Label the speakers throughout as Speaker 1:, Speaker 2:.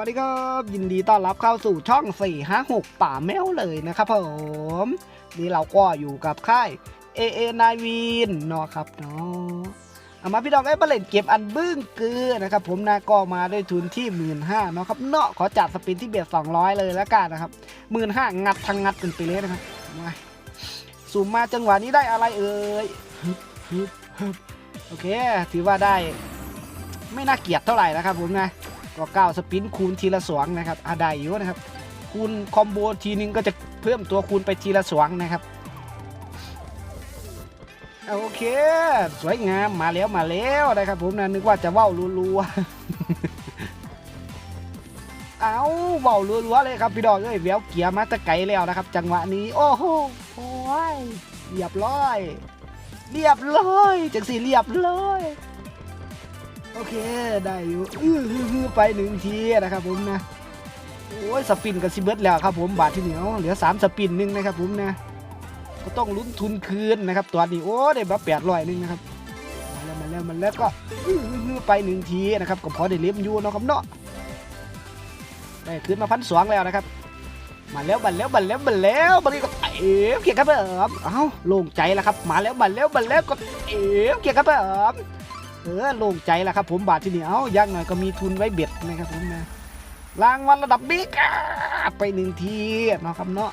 Speaker 1: วัสดีครับ ยินดีต้อนรับเข้าสู่ช่อง 4 5 6 ป่าแมวเลยนะครับผมนี่เราก็อยู่กับค่าย AA นายวินเนาะครับเนาะเอามาพี่ดอกไอ้บาเลนเก็บอันบึ้งเกือนะครับผมนะก็มาด้วยทุนที่หมื่นห้าเนาะครับเนาะขอจัดสปินที่เบียด200 เลยแล้วกันนะครับหมื่นห้างัดทางงัดกันไปเลยนะครับมาสูมมาจังหวะนี้ได้อะไรเอ่ยโอเค ถือว่าได้ ไม่น่าเกลียดเท่าไหร่นะครับผมนะ ก็เก้าสปินคูณทีละสองนะครับอาได้อยู่นะครับ คูณคอมโบทีนึงก็จะเพิ่มตัวคูณไปทีละสองนะครับโอเค สวยงามมาแล้วมาแล้วนะครับผมนะนึกว่าจะว่าวรัวๆเอาว่าวรัวๆเลยครับพี่ดอกเอ้ยแววเกียร์มาตะไกแล้วนะครับ จังหวะนี้ โอ้โหโอ้ยเรียบร้อย เรียบร้อยจังสี่เรียบร้อย โอเคได้อยู่อื้ออไปหนึ่งทีนะครับผมนะโอ้ยสปินกับซิเบิร์ตแล้วครับผมบาทที่เหนียวเหลือสามสปินหนึ่งนะครับผมนะก็ต้องลุ้นทุนคืนนะครับตัวนี้โอ้ได้มาแปดร้อยหนึ่งนะครับมาแล้วมาแล้วมาแล้วก็อื้ออไปหนึ่งทีนะครับก็พอได้เลี้ยมอยู่เนาะครับเนาะได้คืนมาพันสองแล้วนะครับมาแล้วบันแล้วบันแล้วบันแล้วบันนี้ก็เอ๋เกียร์ครับเอิมเอ้าโล่งใจแล้วครับ มาแล้วบันแล้วบันแล้วก็เอ๋เกียร์ครับเอิม เออโล่งใจแล้วครับผมบาทที่นี่เอ้ายังหน่อยก็มีทุนไว้เบ็ดนะครับผมนะรางวัลระดับบิ๊กไปหนึ่งทีเนาะครับเนาะ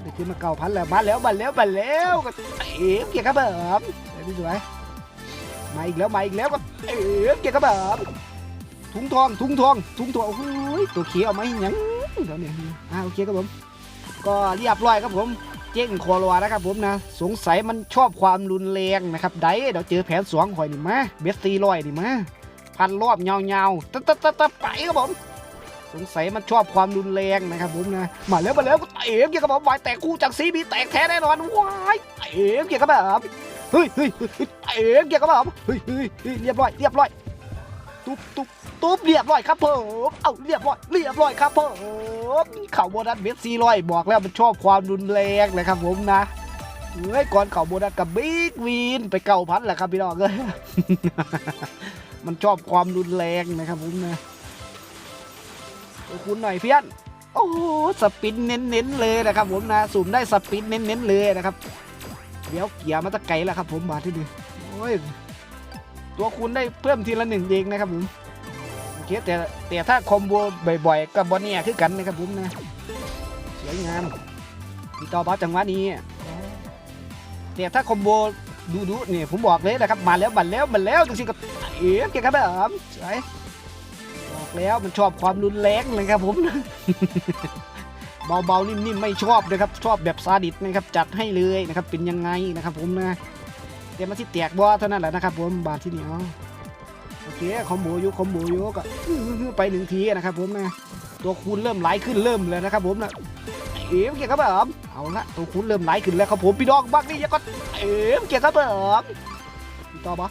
Speaker 1: เดี๋ยวขึ้นมาเก่าพันแล้วมาแล้วมาแล้วมาแล้วก็เอ๋เกียร์ครับเบิมสวยสวยมาอีกแล้วมาอีกแล้วก็เอ๋เกียร์ครับเบิมถุงทองถุงทองถุงทองโอ้ยตัวเขียวเอามาให้หยังเดี๋ยวนี้อ่าโอเคครับผมก็เรียบร้อยครับผม เจ๊งคอรัวนะครับผมนะ สงสัยมันชอบความรุนแรงนะครับได้เดี๋ยวเจอแผนสวงข่อยนี่มาเบสตีลอยนี่มาพันรอบยาๆตะตะตะตะไปครับผมสงสัยมันชอบความรุนแรงนะครับผมนะมาแล้วมาแล้วก็เต๋มเกี่ยวกับผมวายแตกคู่จากซีบีแตกแท้แน่นอนวายเต๋มเกี่ยวกับแบบเฮ้ยเฮ้ยเฮ้ยเฮ้ยเต๋มเกี่ยวกับแบบเฮ้ยเฮ้ยเรียบร้อยเรียบร้อย ตุ๊บตุ๊บตุ๊บเรียบร้อยครับผมเอาเรียบร้อยเรียบร้อยครับผมเข่าโบนัสเบสซีร้อยบอกแล้วมันชอบความรุนแรงนะครับผมนะเฮ้ยก่อนเข่าโบนัสกับบิ๊กวีนไปเก่าพันแหละครับพี่น้องเลยมันชอบความรุนแรงนะครับผมนะคุณหน่อยเพี้ยนโอ้โหสปินเน้นๆเลยนะครับผมนะสุ่มได้สปินเน้นๆเลยนะครับ เดี๋ยวเกียร์มาตะไกลแล้วครับผมบาทที่นี่โอ้ย ตัวคูณได้เพิ่มทีละหนึ่งเองนะครับผมโอเคแต่แต่ถ้าคอมโบบ่อยๆกับบอลเนี่ยคือกันนะครับผมนะสวยงามมีต่อบอสจังหวะนี้แต่ถ้าคอมโบดูดูๆเนี่ยผมบอกเลยนะครับมาแล้วบันแล้วบันแล้วจริงๆก็เอ๋เก่งครับแบบสวยบอกแล้วมันชอบความรุนแรงเลยครับผมเบาๆนิ่มๆไม่ชอบนะครับชอบแบบซาดิสนะครับจัดให้เลยนะครับเป็นยังไงนะครับผมนะ เดี๋ยวมาที่แตกบอเท่านั้นแหละนะครับผมบาทที่เหนียวโอเคคอมโบยุคอมโบยุก็ไปหนึ่งทีนะครับผมนะตัวคูณเริ่มไหลขึ้นเริ่มเลยนะครับผมนะเอ๋มเกียร์ครับผมเอาละตัวคูณเริ่มไหลขึ้นแล้วครับผมพี่ดองบักนี่ยังก็เอ๋มเกียร์ครับผมมีต่อปะ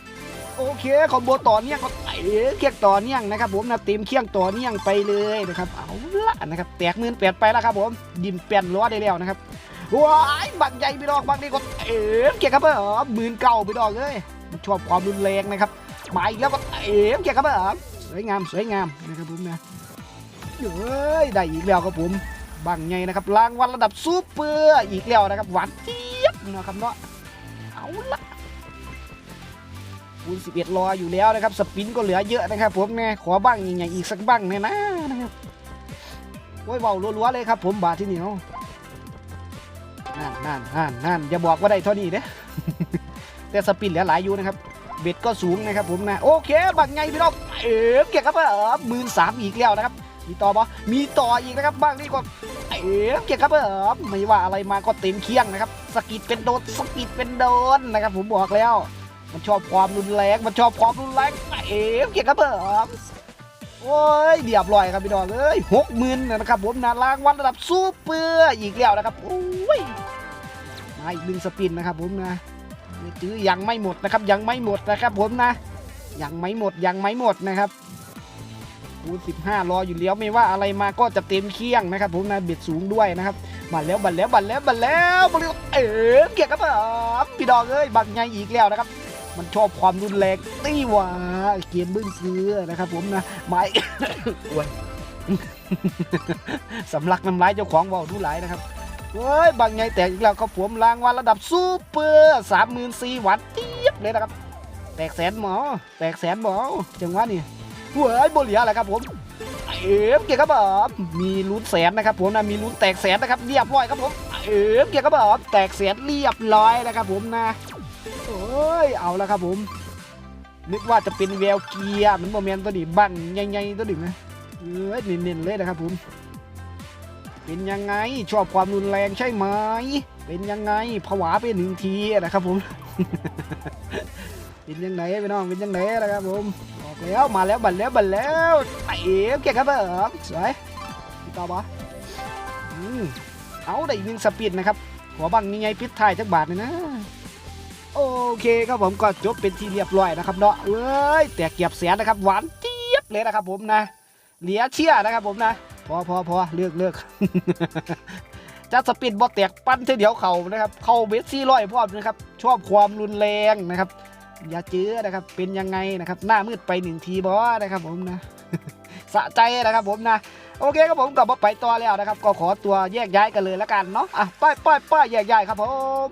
Speaker 1: โอเคคอมโบต่อเนื่องก็เตะเคียงต่อเนื่องนะครับผมนะเต็มเคียงต่อเนื่องไปเลยนะครับเอาละนะครับแตกหมื่นแปดไปแล้วครับผมดินเปลี่ยนล้อได้แล้วนะครับ ว้ายบักใหญ่ไปดอกบักนี่ก็เตะเกียร์ครับเออหมื่นเก่าไปดอกเลยชอบความรุนแรงนะครับมาอีกแล้วก็เตะเกียร์ครับเออสวยงามสวยงามนะครับผมนะเฮ้ยได้อีกแล้วครับผมบังใหญ่นะครับรางวัลระดับซูเปอร์อีกแล้วนะครับหวานเจี๊ยบนะครับเนาะเอาละคูณ11รออยู่แล้วนะครับสปินก็เหลือเยอะนะครับผมเนี่ยขอบ้างอย่างอีกสักบ้างเนี่ยนะนะครับโอ้ยเบาลัวๆเลยครับผมบาทที่เหนียว นั่นนั่นนั่นอย่าบอกว่าได้เท่านี้เด้แต่สปินเหลือหลายอยู่นะครับ เบ็ดก็สูงนะครับผมนะโอเคบังไงพี่น้องเอ๋เกี่ยวกับเออหมื่นสามอีกแล้วนะครับ มีต่อปะมีต่ออีกนะครับบ้างนี่ก็เอ๋เกี่ยวกับเออไม่ว่าอะไรมาก็เต็มเคียงนะครับสกิดเป็นโดนสกิดเป็นโดนนะครับ ผมบอกแล้ว มันชอบความรุนแรงมันชอบความรุนแรงเอ๋เกี่ยวกับเบิมโอ้ยเดียบร้อยครับพี่น้องเอ้ยหกหมื่นนะครับผมนะรางวัลระดับซูเปอร์อีกแล้วนะครับโอ้ย อีกหนึ่งสปินนะครับผมนะนี่จื้อยังไม่หมดนะครับ ยังไม่หมดนะครับผมนะ ยังไม่หมดยังไม่หมดนะครับคูณสิบห้ารออยู่แล้วไม่ว่าอะไรมาก็จะเต็มเคียงนะครับ ผมนะเบ็ดสูงด้วยนะครับมาแล้วบันแล้วบันแล้วบันแล้วบันแล้วเอ๋เกี่ยวกับเบิมพี่ดองเอ้ยบังไงอีกแล้วนะครับ มันชอบความรุนแรงตี้หว่าเกมบึ้งเกลือนะครับ ผมนะไม้โอ้ยสำลักน้ำลายเจ้าของเว่าดูหลายนะครับ เฮ้ยบางไงแตกอีกแล้วครับผมรางวัลระดับซูเปอร์สามหมื่นสี่วัตต์เทียบเลยนะครับ แตกแสนหมอ แตกแสนหมอจังหวะนี่เฮ้ยโบเหลียอะไรครับผมเอฟเกียร์ครับผมมีลุ้นแสนนะครับผมนะมีลุ้นแตกแสนนะครับเรียบร้อยครับผมเอฟเกียร์ครับผมแตกแสนเรียบร้อยนะครับผมนะโอ้ยเอาแล้วครับผม นึกว่าจะเป็นแววเกียร์มันโมเมนต์ตัวนี้บังใหญ่ๆตัวนี้นะเอ้ยเน้นๆเลยนะครับผม เป็นยังไงชอบความรุนแรงใช่ไหม เป็นยังไงผวาไปหนึ่งทีนะครับผม เป็นยังไงพี่น้องเป็นยังไงนะครับผมบอกแล้วมาแล้วบันแล้วบันแล้วไอ้เอ๋เก่งครับผมสวยพี่ต่อปะอืมเอาได้อีกหนึ่งสปีดนะครับหัวบังยังไงปิดท้ายจักบาทเลยนะโอเคครับผมก็จบเป็นที่เรียบร้อยนะครับเนาะเอ้ยแต่เกียบแสนนะครับหวานเจี๊ยบเลยนะครับผมนะเหลียเชื่อนะครับผมนะ พอพอพอเลือกเลือกจะสปินบอแตกปั้นเท่เดียวเข่านะครับ เข้าเบสซี่ร้อยพร้อมนะครับ ชอบความรุนแรงนะครับ อย่าเจือนะครับ เป็นยังไงนะครับ หน้ามืดไปหนึ่งทีบอนะครับผมนะ สะใจนะครับผมนะ โอเคครับผมกลับมาไปต่อแล้วนะครับ ก็ขอตัวแยกย้ายกันเลยแล้วกันเนาะ อะป้ายป้ายป้ายแยกย้ายครับผม